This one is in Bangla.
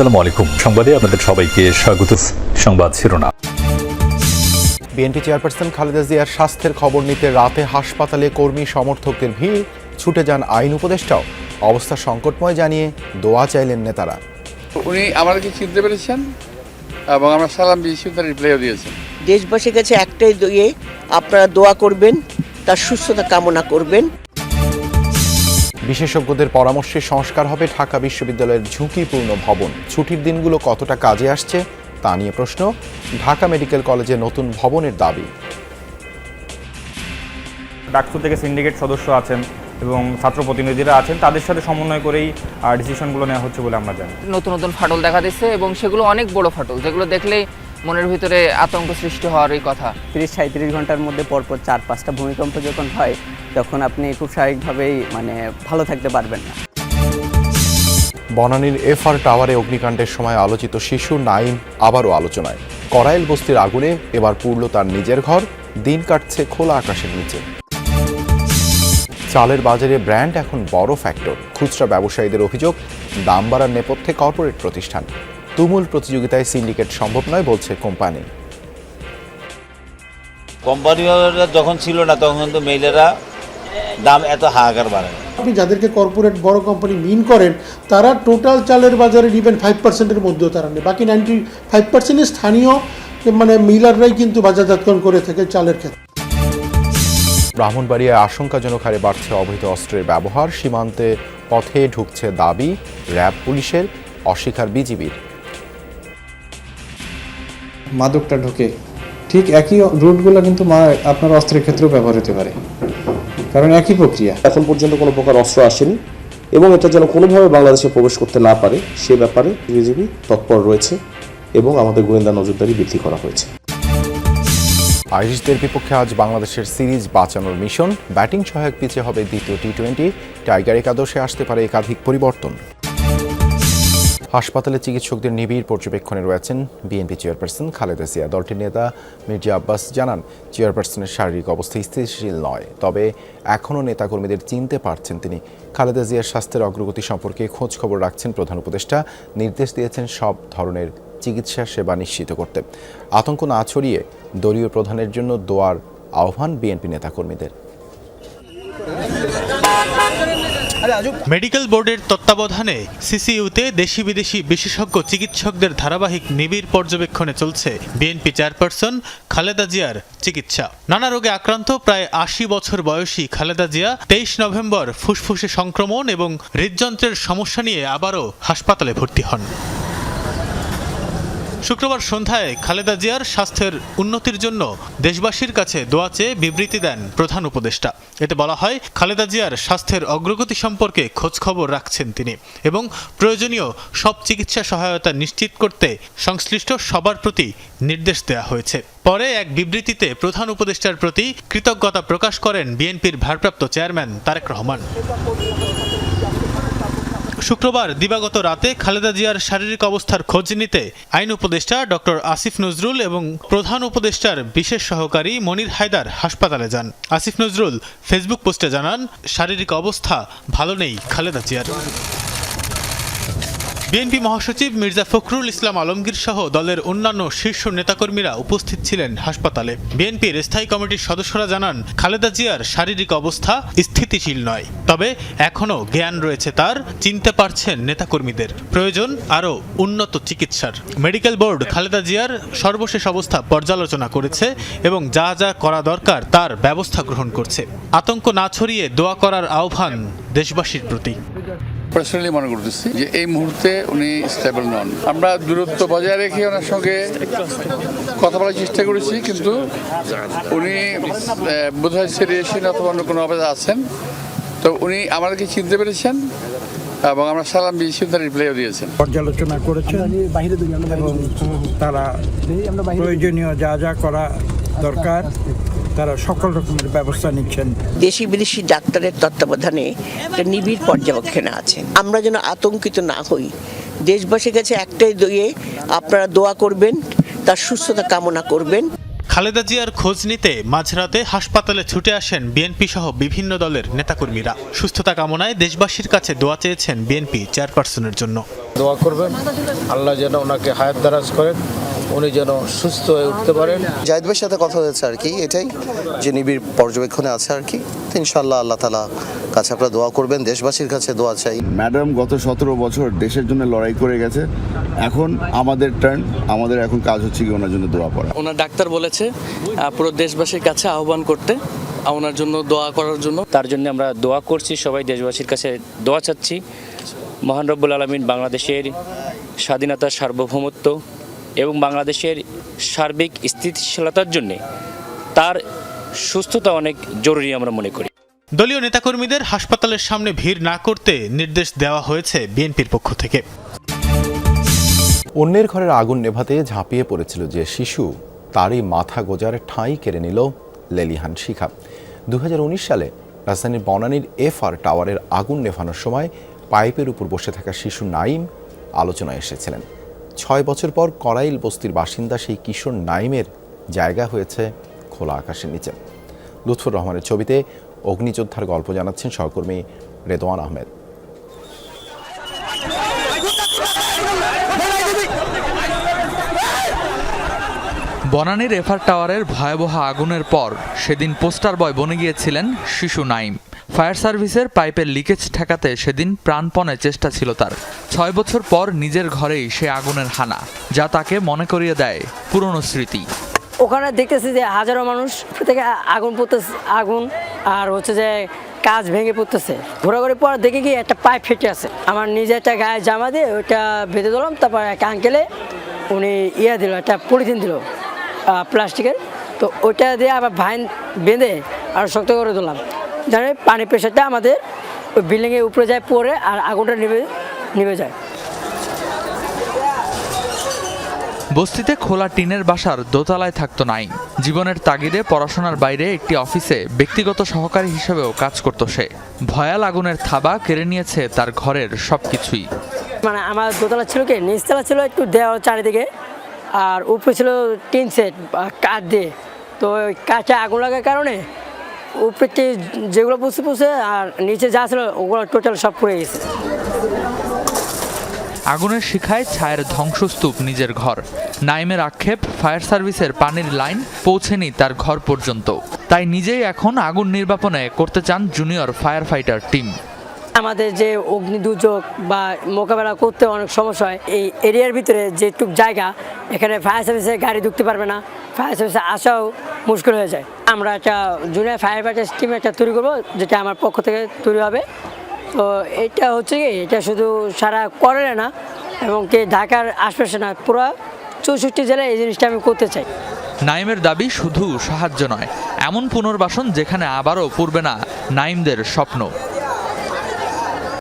আসসালামু আলাইকুম। সংবাদে আপনাদের সবাইকে স্বাগত। সংবাদ শিরোনাম। বিএনপি চেয়ারপারসন খালেদা জিয়ার স্বাস্থ্যের খবর নিতে রাতে হাসপাতালে কর্মী সমর্থকদের ভিড় ছুটে যান আইন উপদেষ্টাও। অবস্থা সংকটময় জানিয়ে দোয়া চাইলেন নেতারা। উনি আমাদেরকে চিনতে পেরেছেন এবং আমরা সালাম দিয়েছি তার রিপ্লাইও দিয়েছেন। দেশবাসীর কাছে একটাই দিয়ে আপনারা দোয়া করবেন তার সুস্থতা কামনা করবেন। বিশেষজ্ঞদের পরামর্শে সংস্কার হবে ঢাকা বিশ্ববিদ্যালয়ের ঝুঁকিপূর্ণ ভবন। ছুটির দিনগুলো কতটা কাজে আসছে তা নিয়ে প্রশ্ন ঢাকা মেডিকেল কলেজে নতুন ভবনের দাবি। ডাকসু থেকে সিন্ডিকেট সদস্য আছেন এবং ছাত্র প্রতিনিধিরা আছেন তাদের সাথে সমন্বয় করেই ডিসিশনগুলো নেওয়া হচ্ছে বলে আমরা জানি। নতুন নতুন ফাটল দেখা দিচ্ছে এবং সেগুলো অনেক বড় ফাটল যেগুলো দেখলেই মনের ভিতরে আতঙ্ক সৃষ্টি হওয়ারই কথা। তিরিশ সাঁত্রিশ ঘণ্টার মধ্যে পরপর চার পাঁচটা ভূমিকম্প যখন হয় তখন আপনি খুব স্বাভাবিকভাবেই মানে ভালো থাকতে পারবেন না। বনানীর এফআর টাওয়ারে অগ্নিকাণ্ডের সময় আলোচিত শিশু নাইম আবারও আলোচনায়। করাইল বস্তির আগুনে এবার পুড়ল তার নিজের ঘর দিন কাটছে খোলা আকাশের নিচে। চালের বাজারে ব্র্যান্ড এখন বড় ফ্যাক্টর খুচরা ব্যবসায়ীদের অভিযোগ দাম বাড়ার নেপথ্যে কর্পোরেট প্রতিষ্ঠান। তুমুল প্রতিযোগিতায় সিন্ডিকেট সম্ভব নয় বলছে কোম্পানি। কোম্পানিরা যখন ছিল না তখন কিন্তু মেয়েরা দাম এত হাহাকার বাড়ে না। আপনি যাদেরকে কর্পোরেট বড় কোম্পানি মিন করেন তারা টোটাল চালের বাজারে ইভেন ফাইভ পার্সেন্টের মধ্যেও তারা নেই বাকি নাইনটি ফাইভ পার্সেন্টের স্থানীয় মানে মিলাররাই কিন্তু বাজারজাতকরণ করে থাকে চালের ক্ষেত্রে। ব্রাহ্মণবাড়িয়ায় আশঙ্কাজনক হারে বাড়ছে অবৈধ অস্ত্রের ব্যবহার। সীমান্তে পথে ঢুকছে দাবি র্যাব পুলিশের অস্বীকার বিজিবির। মাদকটা ঢোকে। ঠিক একই রুটগুলো কিন্তু মা আপনার অস্ত্রের ক্ষেত্রেও ব্যবহার হতে পারে। কারণ একই প্রক্রিয়া। এখন পর্যন্ত কোনো প্রকার অস্ত্র আসেনি এবং এটা যেন কোনোভাবে বাংলাদেশে প্রবেশ করতে না পারে সে ব্যাপারে বিজিবি তৎপর রয়েছে এবং আমাদের গোয়েন্দা নজরদারি বৃদ্ধি করা হয়েছে। আইরিশদের বিপক্ষে আজ বাংলাদেশের সিরিজ বাঁচানোর মিশন। ব্যাটিং সহায়ক পিচে হবে দ্বিতীয় টি টোয়েন্টি টাইগার একাদশে আসতে পারে একাধিক পরিবর্তন। হাসপাতালে চিকিৎসকদের নিবিড় পর্যবেক্ষণে রয়েছেন বিএনপি চেয়ারপারসন খালেদা জিয়া। দলটির নেতা মির্জা আব্বাস জানান, চেয়ারপারসনের শারীরিক অবস্থা স্থিতিশীল নয়। তবে এখনও নেতাকর্মীদের চিনতে পারছেন তিনি। খালেদা জিয়ার স্বাস্থ্যের অগ্রগতি সম্পর্কে খোঁজ খবর রাখছেন প্রধান উপদেষ্টা। নির্দেশ দিয়েছেন সব ধরনের চিকিৎসা সেবা নিশ্চিত করতে। আতঙ্ক না ছড়িয়ে দলীয় প্রধানের জন্য দোয়ার আহ্বান বিএনপি নেতাকর্মীদের। মেডিকেল বোর্ডের তত্ত্বাবধানে সিসিইউতে দেশি বিদেশি বিশেষজ্ঞ চিকিৎসকদের ধারাবাহিক নিবিড় পর্যবেক্ষণে চলছে বিএনপি চেয়ারপারসন খালেদা জিয়ার চিকিৎসা। নানা রোগে আক্রান্ত প্রায় আশি বছর বয়সী খালেদা জিয়া তেইশ নভেম্বর ফুসফুসে সংক্রমণ এবং হৃদযন্ত্রের সমস্যা নিয়ে আবারও হাসপাতালে ভর্তি হন। শুক্রবার সন্ধ্যায় খালেদা জিয়ার স্বাস্থ্যের উন্নতির জন্য দেশবাসীর কাছে দোয়া চেয়ে বিবৃতি দেন প্রধান উপদেষ্টা। এতে বলা হয়, খালেদা জিয়ার স্বাস্থ্যের অগ্রগতি সম্পর্কে খোঁজখবর রাখছেন তিনি এবং প্রয়োজনীয় সব চিকিৎসা সহায়তা নিশ্চিত করতে সংশ্লিষ্ট সবার প্রতি নির্দেশ দেওয়া হয়েছে। পরে এক বিবৃতিতে প্রধান উপদেষ্টার প্রতি কৃতজ্ঞতা প্রকাশ করেন বিএনপির ভারপ্রাপ্ত চেয়ারম্যান তারেক রহমান। শুক্রবার দিবাগত রাতে খালেদা জিয়ার শারীরিক অবস্থার খোঁজ নিতে আইন উপদেষ্টা ডক্টর আসিফ নজরুল এবং প্রধান উপদেষ্টার বিশেষ সহকারী মনির হায়দার হাসপাতালে যান। আসিফ নজরুল ফেসবুক পোস্টে জানান, শারীরিক অবস্থা ভালো নেই খালেদা জিয়ার। বিএনপি মহাসচিব মির্জা ফখরুল ইসলাম আলমগীর সহ দলের অন্যান্য শীর্ষ নেতাকর্মীরা উপস্থিত ছিলেন হাসপাতালে। বিএনপির স্থায়ী কমিটির সদস্যরা জানান, খালেদা জিয়ার শারীরিক অবস্থা স্থিতিশীল নয়। তবে এখনও জ্ঞান রয়েছে তার, চিনতে পারছেন নেতাকর্মীদের। প্রয়োজন আরও উন্নত চিকিৎসার। মেডিকেল বোর্ড খালেদা জিয়ার সর্বশেষ অবস্থা পর্যালোচনা করেছে এবং যা যা করা দরকার তার ব্যবস্থা গ্রহণ করছে। আতঙ্ক না ছড়িয়ে দোয়া করার আহ্বান দেশবাসীর প্রতি। পার্সোনালি মনে করতেছি যে এই মুহূর্তে উনি স্টেবল নন। আমরা দূরত্ব বজায় রেখে ওনার সঙ্গে কথা বলার চেষ্টা করেছি কিন্তু উনি আহ, বোধহয় সিরিয়াসিন অথবা অন্য কোনো অবস্থা আছেন। তো উনি আমাদেরকে চিনতে পেরেছেন এবং আমরা সালাম দিয়েছি তার রিপ্লাইও দিয়েছেন। পর্যালোচনা করেছেন এবং তারা প্রয়োজনীয় যা যা করা দরকার। তারা সকল রকমের ব্যবস্থা নিচ্ছেন। দেশি বিদেশি ডাক্তারের তত্ত্বাবধানে একটা নিবিড় পর্যবেক্ষণে আছেন আমরা যেন আতঙ্কিত না হই। দেশবাসীর কাছে একটাই দিয়ে আপনারা দোয়া করবেন তার সুস্থতা কামনা করবেন। খালেদা জিয়ার খোঁজ নিতে মাঝরাতে হাসপাতালে ছুটে আসেন বিএনপি সহ বিভিন্ন দলের নেতাকর্মীরা। সুস্থতা কামনায় দেশবাসীর কাছে দোয়া চেয়েছেন বিএনপি চেয়ারপারসনের জন্য। দোয়া করবেন আল্লাহ যেন ওনাকে হায়াত দারাজ করেন। উনি যেন সুস্থ হয়ে উঠতে পারেন। জাহিদ ভাইয়ের সাথে কথা হয়েছে আর কি এটাই যে নিবিড় পর্যবেক্ষণে আছে আর কি। ইনশাল্লাহ আল্লাহ তালা কাছে আপনারা দোয়া করবেন দেশবাসীর কাছে দোয়া চাই। ম্যাডাম গত সতেরো বছর দেশের জন্য লড়াই করে গেছে। এখন আমাদের টার্ন আমাদের এখন কাজ হচ্ছে কি ওনার জন্য দোয়া পড়া ওনার ডাক্তার বলেছে পুরো দেশবাসীর কাছে আহ্বান করতে ওনার জন্য দোয়া করার জন্য। তার জন্য আমরা দোয়া করছি সবাই দেশবাসীর কাছে দোয়া চাচ্ছি। মহান রব্বুল আলমিন বাংলাদেশের স্বাধীনতা সার্বভৌমত্ব এবং বাংলাদেশের সার্বিক স্থিতিশীলতার জন্যে তার সুস্থতা অনেক জরুরি আমরা মনে করি। দলীয় নেতাকর্মীদের হাসপাতালের সামনে ভিড় না করতে নির্দেশ দেওয়া হয়েছে বিএনপির পক্ষ থেকে। অন্যের ঘরের আগুন নেভাতে ঝাঁপিয়ে পড়েছিল যে শিশু তারই মাথা গোজার ঠাঁই কেড়ে নিল লেলিহান শিখা। দু হাজার উনিশ সালে রাজধানীর বনানীর এফআর টাওয়ারের আগুন নেভানোর সময় পাইপের উপর বসে থাকা শিশু নাইম আলোচনায় এসেছিলেন। ছয় বছর পর করাইল বস্তির বাসিন্দা সেই কিশোর নাইমের জায়গা হয়েছে খোলা আকাশের নিচে। লুৎফুর রহমানের ছবিতে অগ্নিযোদ্ধার গল্প জানাচ্ছেন সহকর্মী রেদওয়ান আহমেদ। বনানীর এফআর টাওয়ারের ভয়াবহ আগুনের পর সেদিন পোস্টার বয় বনে গিয়েছিলেন শিশু নাইম। ফায়ার সার্ভিসের পাইপের লিকেজ ঠেকাতে সেদিন প্রাণপণে চেষ্টা ছিল তার। ছয় বছর পর নিজের ঘরেই সে আগুনের হানা, যা তাকে মনে করিয়ে দেয় পুরনো স্মৃতি। ওখানে দেখতেছি যে হাজারো মানুষ থেকে আগুন পড়তেছে, আগুন, আর হচ্ছে যে কাজ ভেঙে পড়তেছে। ঘোরাঘুরি পর দেখে কি একটা পাইপ ফেটে আছে। আমার নিজে একটা গায়ে জামা দিয়ে ওইটা বেঁধে দিলাম, তারপর একটা আঙ্কেলে উনি ইয়ে দিল, একটা পলিথিন দিল। প্লাস্টিকের। তো ওইটা দিয়ে আবার ভাইন বেঁধে আর শক্ত করে দিলাম জানে পানি প্রেশারটা আমাদের ওই বিল্ডিংয়ের উপরে যায় পরে আর আগুনটা নিভে নিভে যায়। বস্তিতে খোলা টিনের বাসার দোতলায় থাকতো নাই জীবনের তাগিদে পড়াশোনার বাইরে একটি অফিসে ব্যক্তিগত সহকারী হিসেবেও কাজ করত সে। ভয়াল আগুনের থাবা কেড়ে নিয়েছে তার ঘরের সব কিছুই মানে আমার দোতলা ছিল কি? নিচতলা ছিল একটু দেওয়াল চারিদিকে। আর উপরে ছিল টিন সেট কাঠ দিয়ে। তো কাঠে আগুন লাগার কারণে উপরে যেগুলো পুষে পুষে আর নিচে যা ছিল ওগুলো টোটাল সব পুড়ে গেছে। আগুনের শিখায় ছায়ের ধ্বংসস্তূপ নিজের ঘর। নাইমের আক্ষেপ, ফায়ার সার্ভিসের পানির লাইন পৌঁছেনি তার ঘর পর্যন্ত। তাই নিজেই এখন আগুন নির্বাপনে করতে চান জুনিয়র ফায়ার ফাইটার টিম। আমাদের যে অগ্নি দুর্যোগ বা মোকাবেলা করতে অনেক সমস্যা হয়, এই এরিয়ার ভিতরে যেটুক জায়গা, এখানে ফায়ার সার্ভিসে গাড়ি ঢুকতে পারবে না ফায়ার সার্ভিসে আসাও মুশকিল হয়ে যায়। আমরা একটা জুনিয়র ফায়ার ফাইটার টিম একটা তৈরি করব, যেটা আমার পক্ষ থেকে তৈরি হবে। তো এটা হচ্ছে কি, এটা শুধু সারা করে না, এবং কি ঢাকার আশপাশে না, পুরো চৌষট্টি জেলায় এই জিনিসটা আমি করতে চাই। নাইমের দাবি শুধু সাহায্য নয়, এমন পুনর্বাসন যেখানে আবারও পূর্বে না নাইমদের স্বপ্ন।